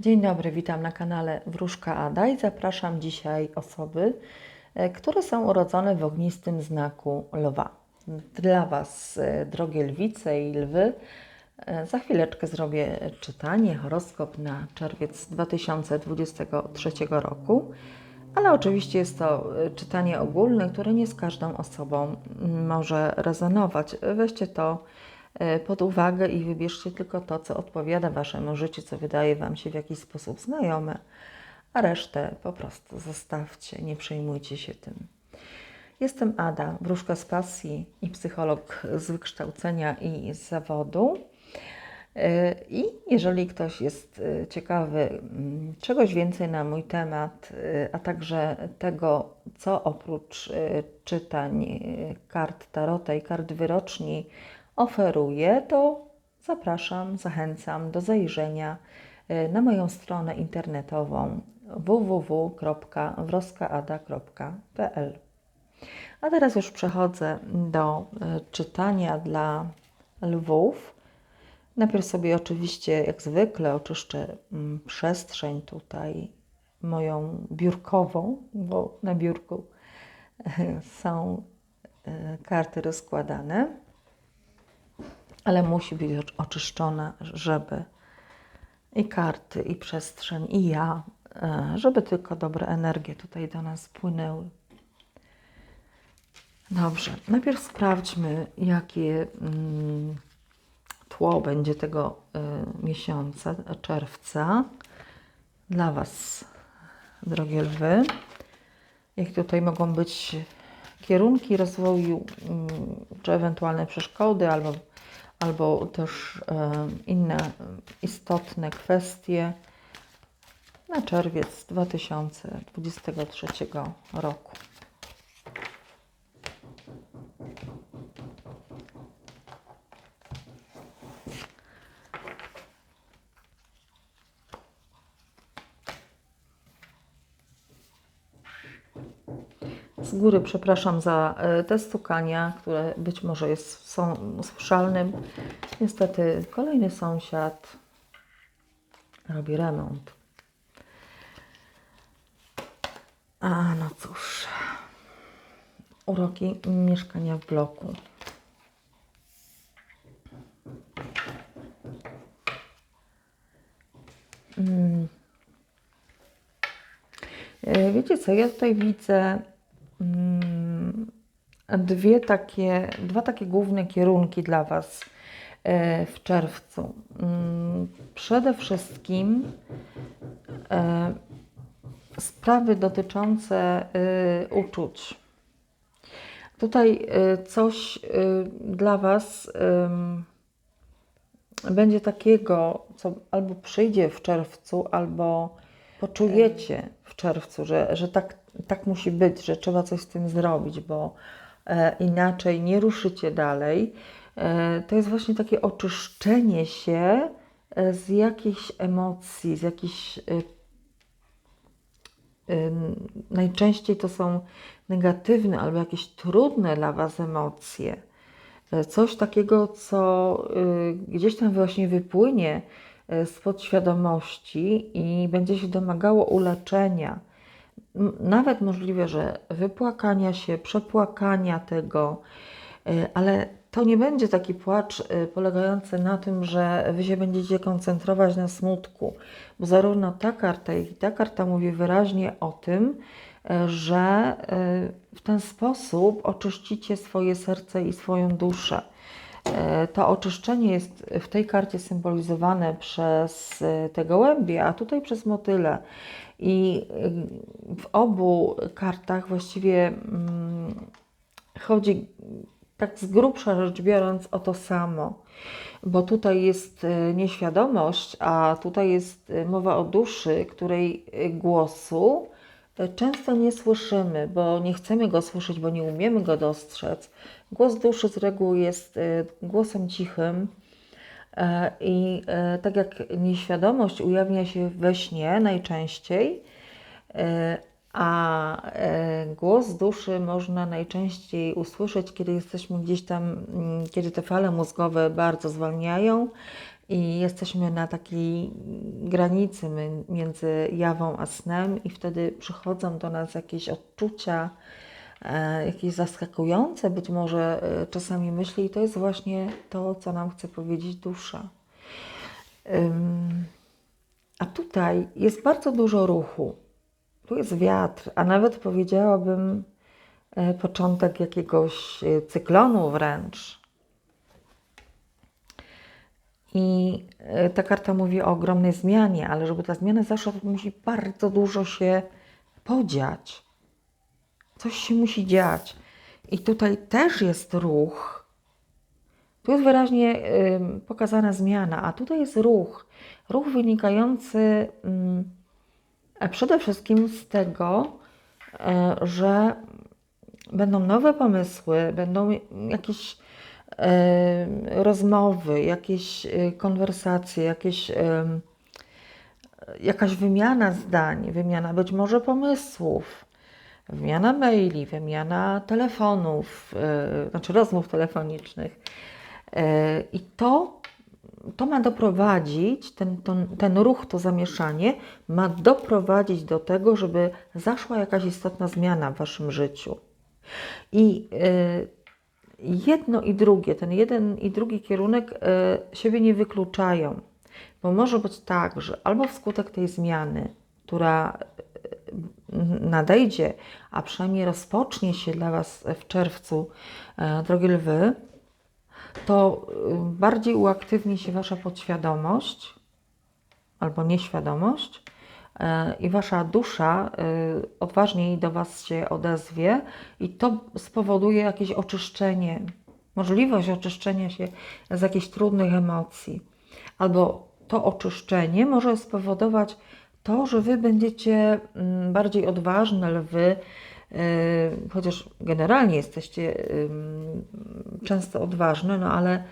Dzień dobry, witam na kanale Wróżka Ada i zapraszam dzisiaj osoby, e, które są urodzone w ognistym znaku lwa. Dla Was, e, drogie lwice i lwy, e, za chwileczkę zrobię czytanie, horoskop na czerwiec 2023 roku, ale oczywiście jest to czytanie ogólne, które nie z każdą osobą może rezonować. Weźcie to pod uwagę i wybierzcie tylko to, co odpowiada Waszemu życiu, co wydaje Wam się w jakiś sposób znajome, a resztę po prostu zostawcie, nie przejmujcie się tym. Jestem Ada, wróżka z pasji i psycholog z wykształcenia i z zawodu. Yy, I jeżeli ktoś jest yy, ciekawy mm, czegoś więcej na mój temat, a także tego, co oprócz czytań kart tarota i kart wyroczni oferuję, to zapraszam, zachęcam do zajrzenia yy, na moją stronę internetową www.wroskaada.pl. A teraz już przechodzę do e, czytania dla lwów. Najpierw sobie oczywiście, jak zwykle, oczyszczę mm, przestrzeń tutaj moją biurkową, bo na biurku e, są e, karty rozkładane, ale musi być ocz- oczyszczona, żeby i karty, i przestrzeń, i ja, e, żeby tylko dobre energie tutaj do nas płynęły. Dobrze, najpierw sprawdźmy, jakie mm, tło będzie tego y, miesiąca, czerwca, dla Was, drogie lwy. Jakie tutaj mogą być kierunki rozwoju, mm, czy ewentualne przeszkody, albo, albo też inne istotne kwestie na czerwiec 2023 roku. Z góry przepraszam za e, te stukania, które być może jest, są słyszalnym. Niestety kolejny sąsiad robi remont. A no cóż, uroki mieszkania w bloku. Mm. E, Wiecie co, ja tutaj widzę dwie takie, dwa takie główne kierunki dla Was e, w czerwcu. Mm, Przede wszystkim e, sprawy dotyczące y, uczuć. Tutaj coś dla Was będzie takiego, co albo przyjdzie w czerwcu, albo poczujecie w czerwcu, że, że tak, tak musi być, że trzeba coś z tym zrobić, bo e, inaczej nie ruszycie dalej. E, to jest właśnie takie oczyszczenie się e, z jakichś emocji, z jakichś e, najczęściej to są negatywne albo jakieś trudne dla Was emocje. E, Coś takiego, co gdzieś tam właśnie wypłynie e, z podświadomości i będzie się domagało uleczenia. Nawet możliwe, że wypłakania się, przepłakania tego, e, ale to nie będzie taki płacz e, polegający na tym, że Wy się będziecie koncentrować na smutku, bo zarówno ta karta, jak i ta karta mówi wyraźnie o tym, e, że w ten sposób oczyścicie swoje serce i swoją duszę. To oczyszczenie jest w tej karcie symbolizowane przez te gołębie, a tutaj przez motyle. I e, w obu kartach właściwie mm, chodzi tak z grubsza rzecz biorąc o to samo, bo tutaj jest e, nieświadomość, a tutaj jest e, mowa o duszy, której głosu często nie słyszymy, bo nie chcemy go słyszeć, bo nie umiemy go dostrzec. Głos duszy z reguły jest głosem cichym. E, I e, tak jak nieświadomość ujawnia się we śnie najczęściej, e, a głos duszy można najczęściej usłyszeć, kiedy jesteśmy gdzieś tam, mm, kiedy te fale mózgowe bardzo zwalniają i jesteśmy na takiej granicy między jawą a snem, i wtedy przychodzą do nas jakieś odczucia, jakieś zaskakujące być może e, czasami myśli, i to jest właśnie to, co nam chce powiedzieć dusza. A tutaj jest bardzo dużo ruchu. Tu jest wiatr, a nawet powiedziałabym e, początek jakiegoś e, cyklonu wręcz. I e, ta karta mówi o ogromnej zmianie, ale żeby ta zmiana zaszła, to musi bardzo dużo się podziać. Coś się musi dziać. I tutaj też jest ruch. Tu jest wyraźnie pokazana zmiana, a tutaj jest ruch. Ruch wynikający e, przede wszystkim z tego, e, że będą nowe pomysły, będą jakieś e, rozmowy, jakieś konwersacje, jakieś, jakaś wymiana zdań, wymiana być może pomysłów, wymiana maili, wymiana telefonów, e, znaczy rozmów telefonicznych. E, I to, to ma doprowadzić, ten, ten, ten ruch, to zamieszanie ma doprowadzić do tego, żeby zaszła jakaś istotna zmiana w waszym życiu. I e, jedno i drugie, ten jeden i drugi kierunek e, siebie nie wykluczają, bo może być tak, że albo wskutek tej zmiany, która nadejdzie, a przynajmniej rozpocznie się dla Was w czerwcu, e, drogie lwy, to y, bardziej uaktywni się Wasza podświadomość albo nieświadomość e, i Wasza dusza odważniej do Was się odezwie i to spowoduje jakieś oczyszczenie, możliwość oczyszczenia się z jakichś trudnych emocji. Albo to oczyszczenie może spowodować to, że Wy będziecie mm, bardziej odważne, lwy, y, chociaż generalnie jesteście ym, często odważne, no ale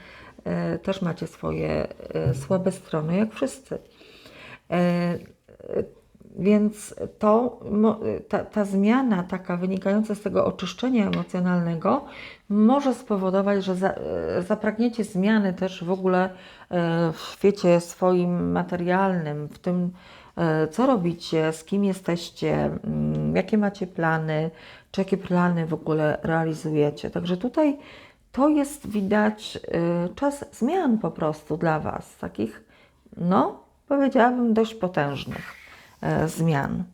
y, też macie swoje y, słabe strony, jak wszyscy. Więc to, ta, ta zmiana taka wynikająca z tego oczyszczenia emocjonalnego może spowodować, że za, zapragniecie zmiany też w ogóle w świecie swoim materialnym, w tym, co robicie, z kim jesteście, mm, jakie macie plany, czy jakie plany w ogóle realizujecie. Także tutaj to jest widać e, czas zmian po prostu dla Was, takich, no, powiedziałabym, dość potężnych e, zmian.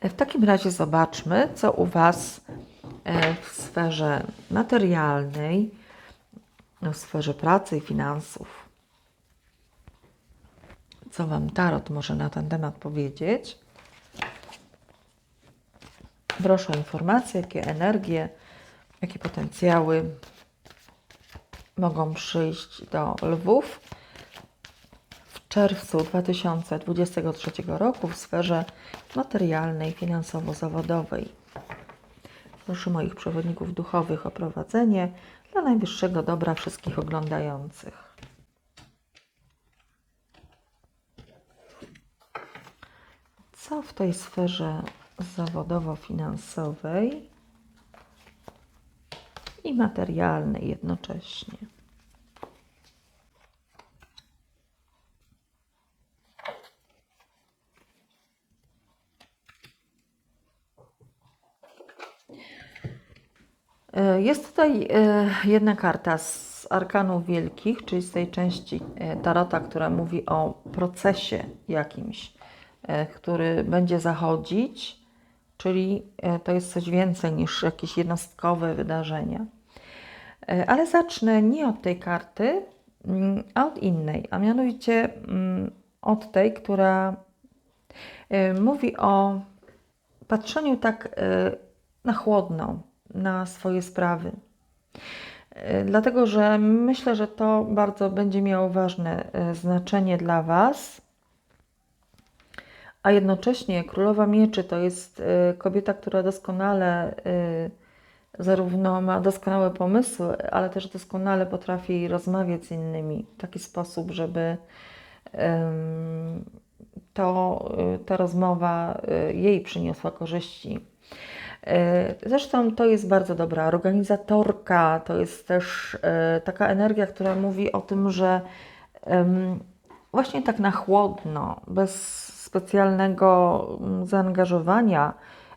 E, W takim razie zobaczmy, co u Was e, w sferze materialnej, w sferze pracy i finansów. Co Wam Tarot może na ten temat powiedzieć? Proszę o informacje, jakie energie, jakie potencjały mogą przyjść do lwów w czerwcu 2023 roku w sferze materialnej, finansowo-zawodowej. Proszę moich przewodników duchowych o prowadzenie dla najwyższego dobra wszystkich oglądających. Co w tej sferze zawodowo-finansowej i materialnej jednocześnie? E, Jest tutaj e, jedna karta z arkanów wielkich, czyli z tej części e, tarota, która mówi o procesie jakimś, który będzie zachodzić, czyli e, to jest coś więcej niż jakieś jednostkowe wydarzenia. E, Ale zacznę nie od tej karty, mm, a od innej, a mianowicie mm, od tej, która e, mówi o patrzeniu tak e, na chłodno na swoje sprawy. E, Dlatego, że myślę, że to bardzo będzie miało ważne e, znaczenie dla Was. A jednocześnie Królowa Mieczy to jest e, kobieta, która doskonale e, zarówno ma doskonałe pomysły, ale też doskonale potrafi rozmawiać z innymi w taki sposób, żeby to, y, ta rozmowa y, jej przyniosła korzyści. Zresztą to jest bardzo dobra organizatorka, to jest też taka energia, która mówi o tym, że właśnie tak na chłodno, bez specjalnego mm, zaangażowania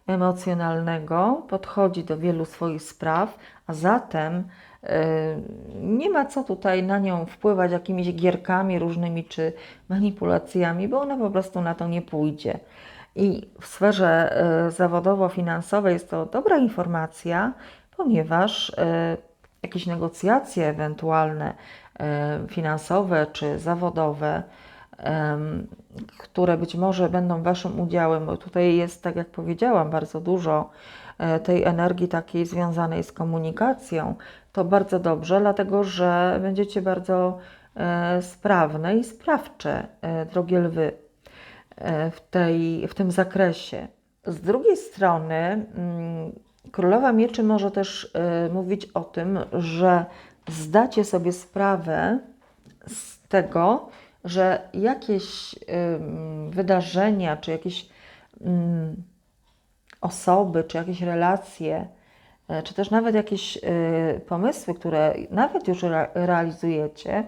emocjonalnego podchodzi do wielu swoich spraw, a zatem e, nie ma co tutaj na nią wpływać jakimiś gierkami różnymi czy manipulacjami, bo ona po prostu na to nie pójdzie. I w sferze e, zawodowo-finansowej jest to dobra informacja, ponieważ e, jakieś negocjacje ewentualne finansowe czy zawodowe, które być może będą Waszym udziałem, bo tutaj jest, tak jak powiedziałam, bardzo dużo e, tej energii takiej związanej z komunikacją, to bardzo dobrze, dlatego że będziecie bardzo e, sprawne i sprawcze, e, drogie lwy w, tej, w tym zakresie. Z drugiej strony, mm, Królowa Mieczy może też mówić o tym, że zdacie sobie sprawę z tego, że jakieś wydarzenia, czy jakieś osoby, czy jakieś relacje, e, czy też nawet jakieś y, pomysły, które nawet już re realizujecie,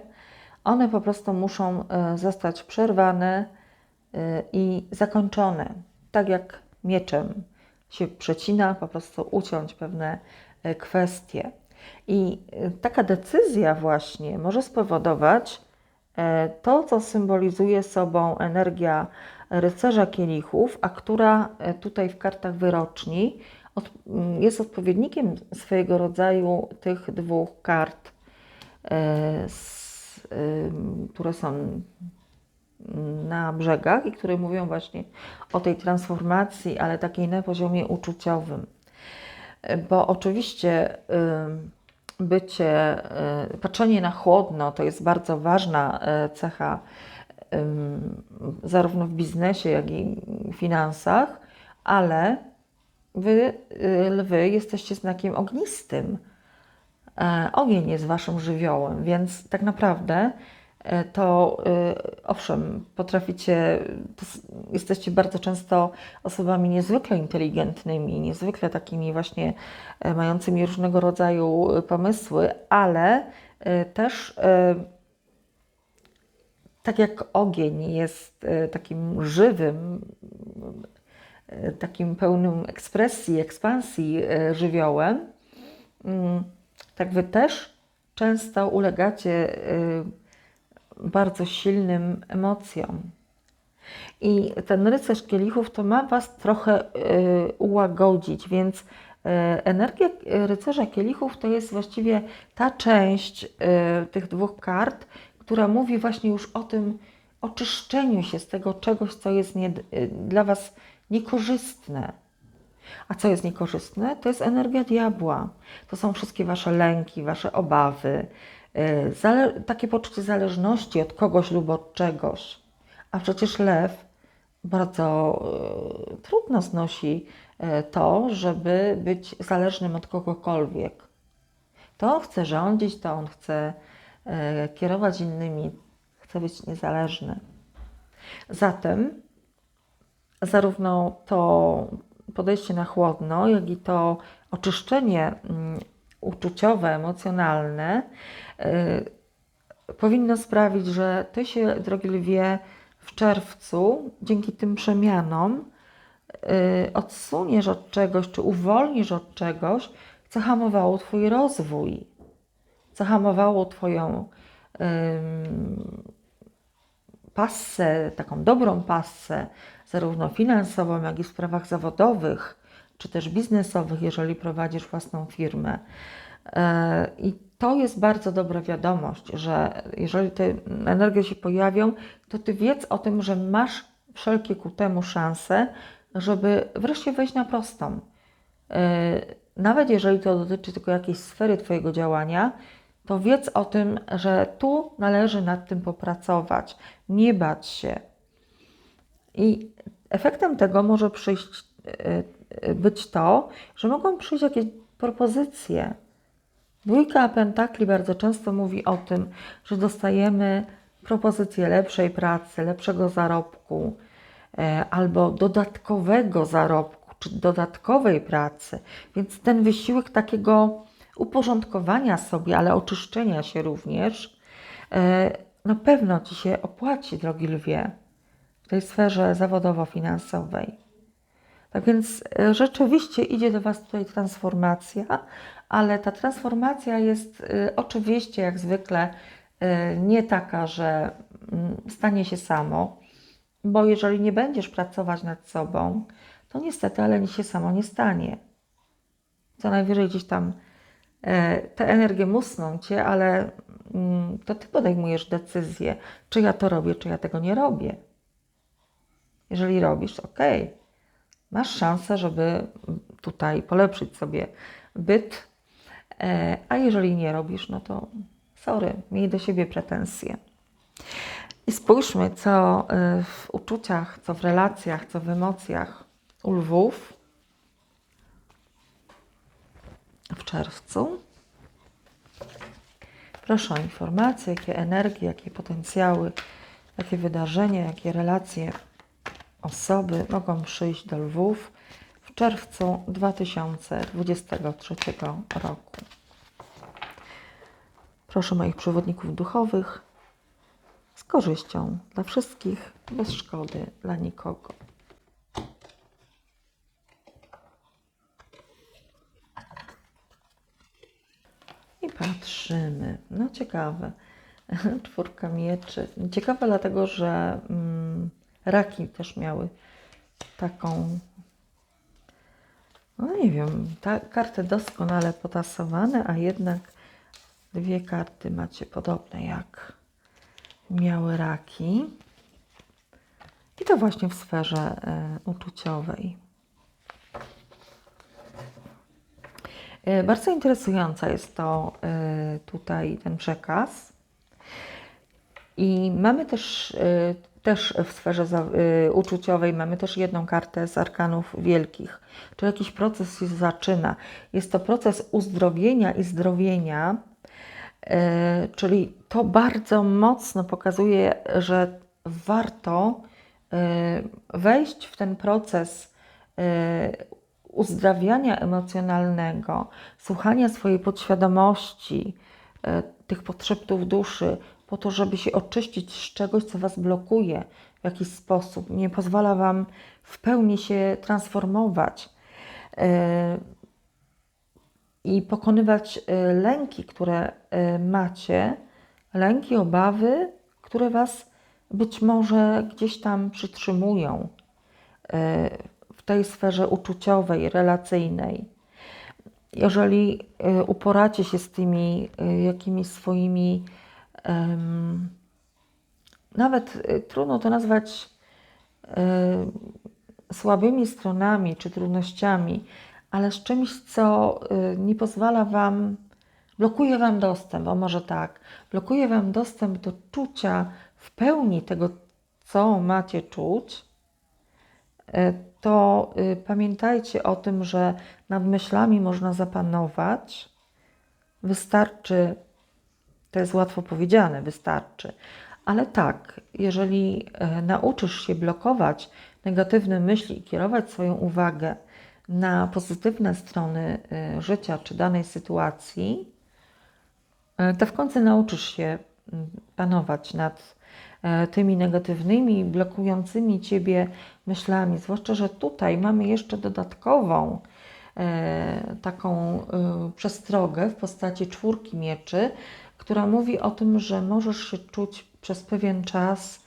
one po prostu muszą y, zostać przerwane i zakończone. Tak jak mieczem się przecina, po prostu uciąć pewne kwestie. I taka decyzja właśnie może spowodować e, to, co symbolizuje sobą energia rycerza kielichów, a która e, tutaj w kartach wyroczni jest odpowiednikiem swojego rodzaju tych dwóch kart, e, które są na brzegach i które mówią właśnie o tej transformacji, ale takiej na poziomie uczuciowym. E, Bo oczywiście bycie, y, patrzenie na chłodno to jest bardzo ważna y, cecha zarówno w biznesie, jak i finansach, ale wy, y, lwy, jesteście znakiem ognistym. E, Ogień jest waszym żywiołem, więc tak naprawdę e, to y, owszem, potraficie, jesteście bardzo często osobami niezwykle inteligentnymi, niezwykle takimi właśnie e, mającymi różnego rodzaju e, pomysły, ale e, też e, tak jak ogień jest e, takim żywym, e, takim pełnym ekspresji, ekspansji e, żywiołem, mm, tak wy też często ulegacie bardzo silnym emocjom. I ten rycerz kielichów to ma Was trochę y, ułagodzić, więc y, energia rycerza kielichów to jest właściwie ta część y, tych dwóch kart, która mówi właśnie już o tym oczyszczeniu się z tego czegoś, co jest nie, y, dla Was niekorzystne. A co jest niekorzystne? To jest energia diabła. To są wszystkie Wasze lęki, Wasze obawy, zale- takie poczucie zależności od kogoś lub od czegoś. A przecież lew bardzo yy, trudno znosi yy, to, żeby być zależnym od kogokolwiek. To on chce rządzić, to on chce kierować innymi, chce być niezależny. Zatem zarówno to podejście na chłodno, jak i to oczyszczenie mm, uczuciowe, emocjonalne powinno sprawić, że ty się, drogi lwie, w czerwcu dzięki tym przemianom y, odsuniesz od czegoś, czy uwolnisz od czegoś, co hamowało Twój rozwój, co hamowało Twoją ym, passę, taką dobrą passę, zarówno finansową, jak i w sprawach zawodowych, czy też biznesowych, jeżeli prowadzisz własną firmę. E, I to jest bardzo dobra wiadomość, że jeżeli te energie się pojawią, to ty wiedz o tym, że masz wszelkie ku temu szanse, żeby wreszcie wejść na prostą. E, Nawet jeżeli to dotyczy tylko jakiejś sfery Twojego działania, to wiedz o tym, że tu należy nad tym popracować, nie bać się. I efektem tego może przyjść, e, e, być to, że mogą przyjść jakieś propozycje. Dwójka Pentakli bardzo często mówi o tym, że dostajemy propozycję lepszej pracy, lepszego zarobku e, albo dodatkowego zarobku, czy dodatkowej pracy. Więc ten wysiłek takiego uporządkowania sobie, ale oczyszczenia się również, e, na pewno Ci się opłaci, drogi lwie, w tej sferze zawodowo-finansowej. Tak więc e, rzeczywiście idzie do Was tutaj transformacja, ale ta transformacja jest e, oczywiście, jak zwykle, nie taka, że mm, stanie się samo, bo jeżeli nie będziesz pracować nad sobą, to niestety, ale nic się samo nie stanie. Co najwyżej gdzieś tam te energie musną cię, ale mm, to ty podejmujesz decyzję, czy ja to robię, czy ja tego nie robię. Jeżeli robisz, ok, masz szansę, żeby tutaj polepszyć sobie byt, e, a jeżeli nie robisz, no to sorry, miej do siebie pretensje. I spójrzmy, co e, w uczuciach, co w relacjach, co w emocjach u lwów w czerwcu. Proszę o informacje, jakie energie, jakie potencjały, jakie wydarzenia, jakie relacje osoby mogą przyjść do Lwów czerwcu 2023 roku. Proszę moich przewodników duchowych z korzyścią dla wszystkich, bez szkody dla nikogo. I patrzymy. No ciekawe. Czwórka mieczy. Ciekawe dlatego, że mm, raki też miały taką, no nie wiem, ta, karty doskonale potasowane, a jednak dwie karty macie podobne jak miały raki. I to właśnie w sferze y, uczuciowej. E, bardzo interesująca jest to e, tutaj ten przekaz. I mamy też, e, też w sferze uczuciowej, mamy też jedną kartę z arkanów wielkich, czyli jakiś proces się zaczyna. Jest to proces uzdrowienia i zdrowienia, czyli to bardzo mocno pokazuje, że warto wejść w ten proces uzdrawiania emocjonalnego, słuchania swojej podświadomości, tych potrzebów duszy, po to, żeby się oczyścić z czegoś, co Was blokuje w jakiś sposób, nie pozwala Wam w pełni się transformować e, i pokonywać e, lęki, które macie, lęki, obawy, które Was być może gdzieś tam przytrzymują tej sferze uczuciowej, relacyjnej. Jeżeli y, uporacie się z tymi y, jakimiś swoimi, nawet y, trudno to nazwać um, słabymi stronami czy trudnościami, ale z czymś, co nie pozwala Wam, blokuje Wam dostęp, o może tak, blokuje Wam dostęp do czucia w pełni tego, co macie czuć, to y, pamiętajcie o tym, że nad myślami można zapanować. Wystarczy, to jest łatwo powiedziane, wystarczy, ale tak, jeżeli e, nauczysz się blokować negatywne myśli i kierować swoją uwagę na pozytywne strony e, życia czy danej sytuacji, e, to w końcu nauczysz się panować nad tymi negatywnymi, blokującymi ciebie myślami. Zwłaszcza, że tutaj mamy jeszcze dodatkową taką przestrogę w postaci czwórki mieczy, która mówi o tym, że możesz się czuć przez pewien czas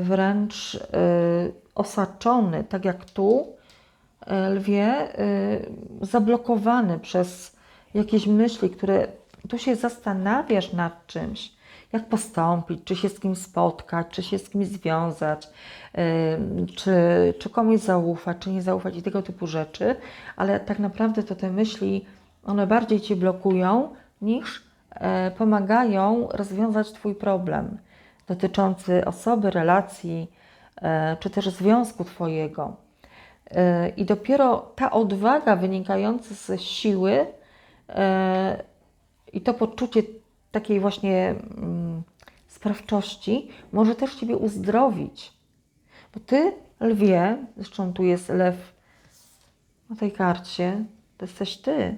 wręcz osaczony, tak jak tu, lwie, zablokowany przez jakieś myśli, które tu się zastanawiasz nad czymś, jak postąpić, czy się z kimś spotkać, czy się z kimś związać, czy, czy komuś zaufać, czy nie zaufać i tego typu rzeczy, ale tak naprawdę to te myśli, one bardziej Cię blokują niż e, pomagają rozwiązać Twój problem dotyczący osoby, relacji, e, czy też związku Twojego. E, I dopiero ta odwaga wynikająca ze siły i to poczucie takiej właśnie mm, sprawczości może też Ciebie uzdrowić. Bo Ty, lwie, zresztą tu jest lew na tej karcie to jesteś ty.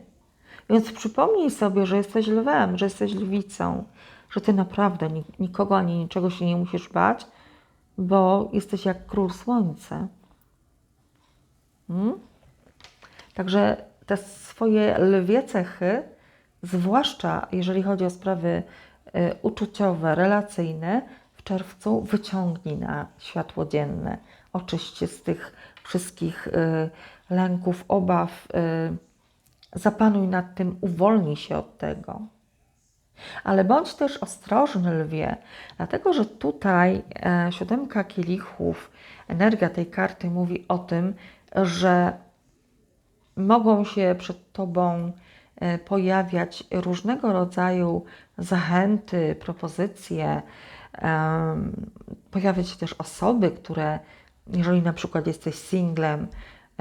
Więc przypomnij sobie, że jesteś lwem, że jesteś lwicą, że ty naprawdę nikogo ani niczego się nie musisz bać, bo jesteś jak król słońca. Hmm? Także te swoje lwie cechy, zwłaszcza jeżeli chodzi o sprawy y, uczuciowe, relacyjne, w czerwcu wyciągnij na światło dzienne. Oczyście z tych wszystkich y, lęków, obaw. Y, zapanuj nad tym, uwolnij się od tego. Ale bądź też ostrożny, lwie, dlatego że tutaj e, siódemka kielichów, energia tej karty mówi o tym, że mogą się przed tobą e, pojawiać różnego rodzaju zachęty, propozycje, pojawiać się też osoby, które, jeżeli na przykład jesteś singlem,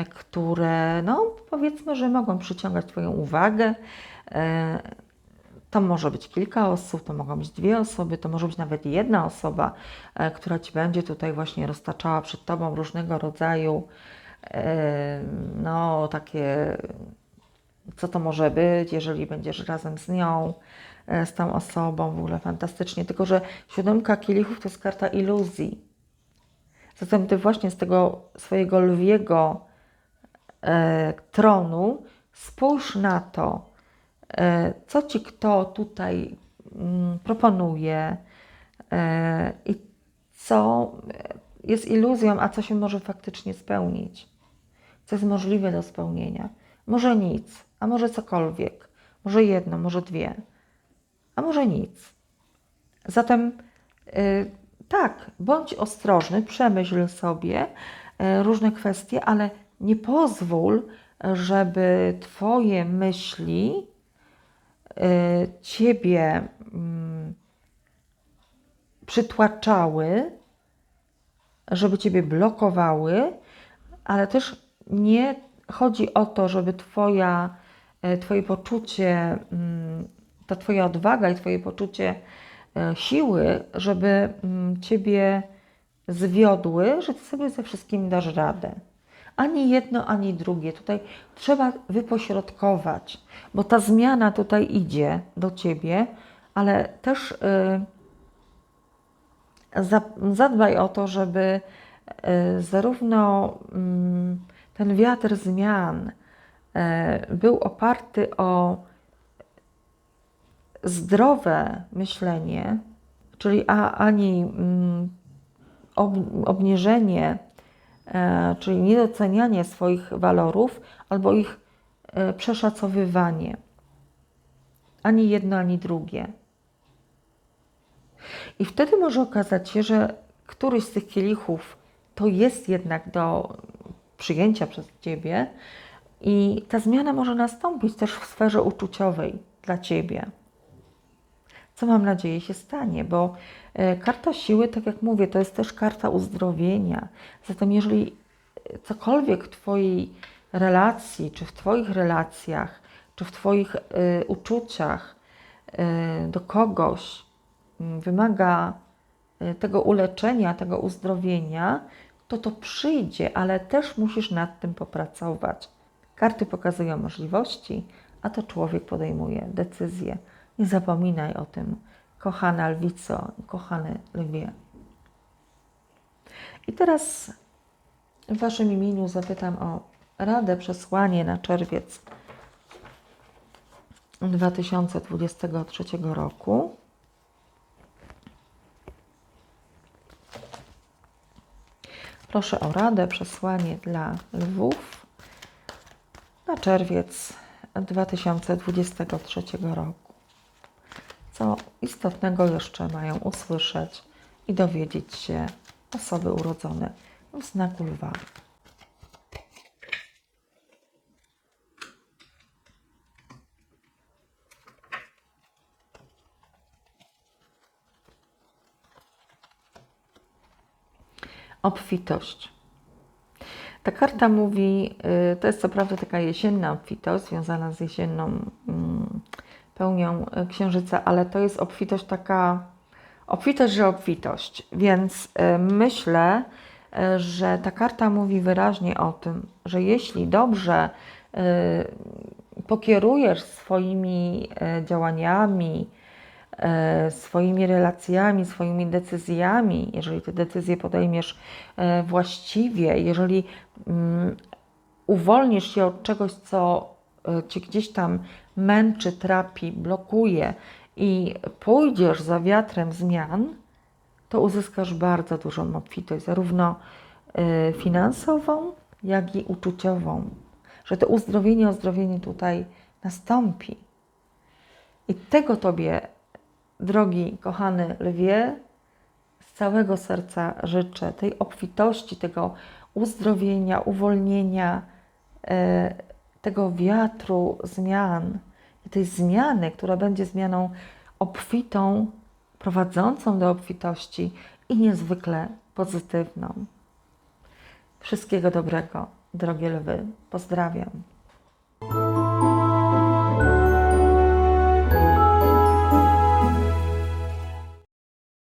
które, no powiedzmy, że mogą przyciągać Twoją uwagę. E, to może być kilka osób, to mogą być dwie osoby, to może być nawet jedna osoba, e, która Ci będzie tutaj właśnie roztaczała przed Tobą różnego rodzaju, no takie, co to może być, jeżeli będziesz razem z nią, E, z tą osobą, w ogóle fantastycznie. Tylko, że siódemka kielichów to jest karta iluzji. Zatem ty właśnie z tego swojego lwiego e, tronu spójrz na to, e, co ci kto tutaj mm, proponuje e, i co jest iluzją, a co się może faktycznie spełnić. Co jest możliwe do spełnienia. Może nic, a może cokolwiek. Może jedno, może dwie a może nic. Zatem y, tak, bądź ostrożny, przemyśl sobie y, różne kwestie, ale nie pozwól, żeby Twoje myśli y, Ciebie mm, przytłaczały, żeby Ciebie blokowały, ale też nie chodzi o to, żeby twoja, Twoje poczucie mm, ta Twoja odwaga i Twoje poczucie e, siły, żeby mm, Ciebie zwiodły, że Ty sobie ze wszystkim dasz radę. Ani jedno, ani drugie. Tutaj trzeba wypośrodkować, bo ta zmiana tutaj idzie do Ciebie, ale też yy, zadbaj o to, żeby yy, zarówno yy, ten wiatr zmian był oparty o zdrowe myślenie, czyli a, ani mm, ob, obniżenie, czyli niedocenianie swoich walorów albo ich e, przeszacowywanie. Ani jedno, ani drugie. I wtedy może okazać się, że któryś z tych kielichów to jest jednak do przyjęcia przez Ciebie i ta zmiana może nastąpić też w sferze uczuciowej dla Ciebie co mam nadzieję się stanie, bo e, karta siły, tak jak mówię, to jest też karta uzdrowienia. Zatem, jeżeli cokolwiek w Twojej relacji, czy w Twoich relacjach, czy w Twoich y, uczuciach y, do kogoś y, wymaga tego uleczenia, tego uzdrowienia, to to przyjdzie, ale też musisz nad tym popracować. Karty pokazują możliwości, a to człowiek podejmuje decyzję. Nie zapominaj o tym, kochana lwico, kochany lwie. I teraz w Waszym imieniu zapytam o radę, przesłanie na czerwiec 2023 roku. Proszę o radę, przesłanie dla lwów na czerwiec 2023 roku co istotnego jeszcze mają usłyszeć i dowiedzieć się osoby urodzone w znaku lwa. Obfitość. Ta karta mówi, y, to jest co prawda taka jesienna obfitość, związana z jesienną pełnią e, księżyca, ale to jest obfitość taka, obfitość, że obfitość. Więc e, myślę, e, że ta karta mówi wyraźnie o tym, że jeśli dobrze pokierujesz swoimi działaniami, swoimi relacjami, swoimi decyzjami, jeżeli te decyzje podejmiesz właściwie, jeżeli mm, uwolnisz się od czegoś, co cię gdzieś tam męczy, trapi, blokuje i pójdziesz za wiatrem zmian, to uzyskasz bardzo dużą obfitość, zarówno e, finansową, jak i uczuciową. Że to uzdrowienie, ozdrowienie tutaj nastąpi. I tego Tobie, drogi, kochany lwie, z całego serca życzę. Tej obfitości, tego uzdrowienia, uwolnienia, e, tego wiatru zmian. I tej zmiany, która będzie zmianą obfitą, prowadzącą do obfitości i niezwykle pozytywną. Wszystkiego dobrego, drogie lwy. Pozdrawiam.